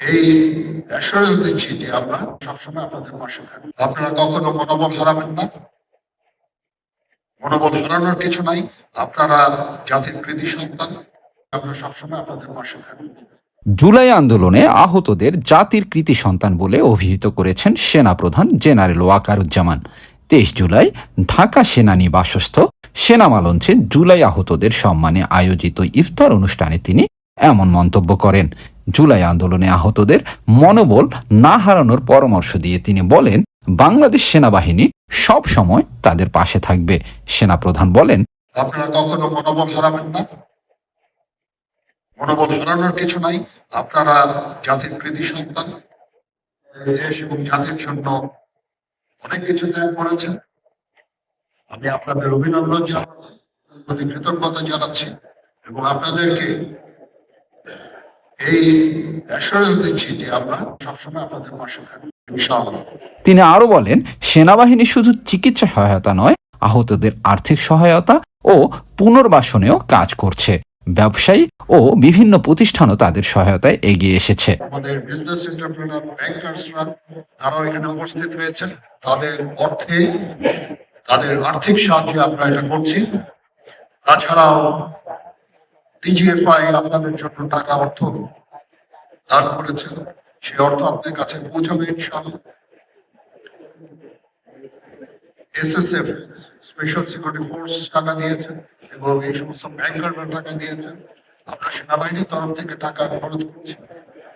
এই অ্যাসুরেন্স দিচ্ছি যে আমরা সবসময় আপনাদের পাশে থাকব। আপনারা কখনো মনোবল হারাবেন না। মনোবল হারানোর কিছু নাই। আপনারা জাতির সন্তান। আমরা সবসময় আপনাদের পাশে থাকব। জুলাই আন্দোলনে আহতদের জাতির কৃতি সন্তান বলে অভিহিত করেছেন সেনাপ্রধান জেনারেল ওয়াকারুজ্জামান। তেইশ জুলাই ঢাকা সেনানী বাসস্থ সেনামা জুলাই আহতদের সম্মানে আয়োজিত ইফতার অনুষ্ঠানে তিনি এমন মন্তব্য করেন। জুলাই আন্দোলনে আহতদের মনোবল না হারানোর পরামর্শ দিয়ে তিনি বলেন, বাংলাদেশ সেনাবাহিনী সব সময় তাদের পাশে থাকবে। সেনাপ্রধান বলেন, আপনারা কখনো মনোবল হারাবেন না? মনোবল হারানোর কিছু নাই। আপনারা জাতির কৃতি সন্তান। দেশ এবং জাতির জন্য অনেক কিছু ত্যাগ করেছেন। আমি আপনাদের অভিনন্দন জানাচ্ছি, প্রতি কৃতজ্ঞতা জানাচ্ছি এবং আপনাদেরকে এই অ্যাসুরেন্স দিচ্ছি যে আমরা সবসময় আপনাদের পাশে থাকব ইনশাআল্লাহ। তিনি আরও বলেন সেনাবাহিনী শুধু চিকিৎসা সহায়তা নয় আহতদের আর্থিক সহায়তা ও পুনর্বাসনেও কাজ করছে। ব্যবসায়ী ও বিভিন্ন প্রতিষ্ঠানও তাদের সহায়তায় এগিয়ে এসেছে। আমাদের বিজনেস এন্টারপ্রেনার ব্যাংকার্সরা তারাও এখানে উপস্থিত হয়েছেন। তাদের অর্থে তাদের আর্থিক সাহায্যে আমরা এটা করছি। তাছাড়াও আপনাদের জন্য টাকা অর্থ দান করেছে সেই অর্থ আপনাদের কাছে পৌঁছাবে স্পেশাল সিকিউরিটি ফোর্স টাকা দিয়েছে এবং এই সমস্ত ব্যাংকাররা টাকা আমরা সেনাবাহিনীর তরফ থেকে টাকা খরচ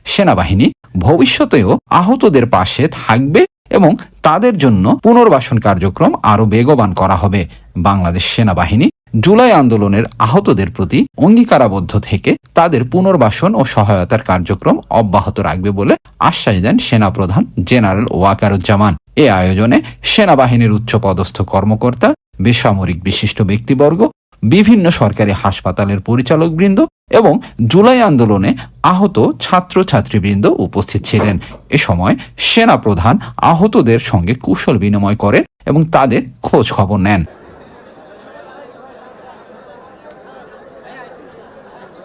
সেনাবাহিনী ভবিষ্যতেও আহতদের পাশে থাকবে এবং তাদের জন্য পুনর্বাসন কার্যক্রম আরও বেগবান করা হবে। বাংলাদেশ সেনাবাহিনী জুলাই আন্দোলনের আহতদের প্রতি অঙ্গীকারাবদ্ধ থেকে তাদের পুনর্বাসন ও সহায়তার কার্যক্রম অব্যাহত রাখবে বলে আশ্বাস দেন সেনাপ্রধান জেনারেল ওয়াকারুজ্জামান। এ আয়োজনে সেনাবাহিনীর উচ্চপদস্থ কর্মকর্তা, বেসামরিক বিশিষ্ট ব্যক্তিবর্গ, বিভিন্ন সরকারি হাসপাতালের পরিচালকবৃন্দ এবং জুলাই আন্দোলনে আহত ছাত্র ছাত্রীবৃন্দ উপস্থিত ছিলেন। এ সময় সেনা প্রধান আহতদের সঙ্গে কুশল বিনিময় করেন এবং তাদের খোঁজ খবর নেন।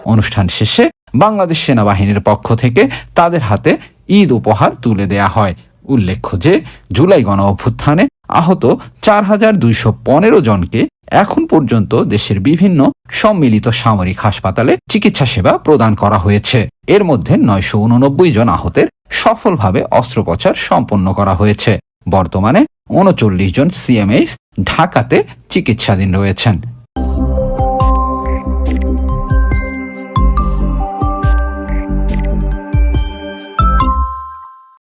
অনুষ্ঠান শেষে বাংলাদেশ সেনাবাহিনীর পক্ষ থেকে তাদের হাতে ঈদ উপহার তুলে দেয়া হয়। উল্লেখ্য যে, জুলাই গণ অভ্যুত্থানে আহত চার হাজার দুইশো পনেরো জনকে এখন পর্যন্ত দেশের বিভিন্ন সম্মিলিত সামরিক হাসপাতালে চিকিৎসা সেবা প্রদান করা হয়েছে। এর মধ্যে নয়শো উননব্বই জন আহতের সফলভাবে অস্ত্রোপচার সম্পন্ন করা হয়েছে। বর্তমানে উনচল্লিশ জন সিএমএইচ ঢাকাতে চিকিৎসাধীন রয়েছেন।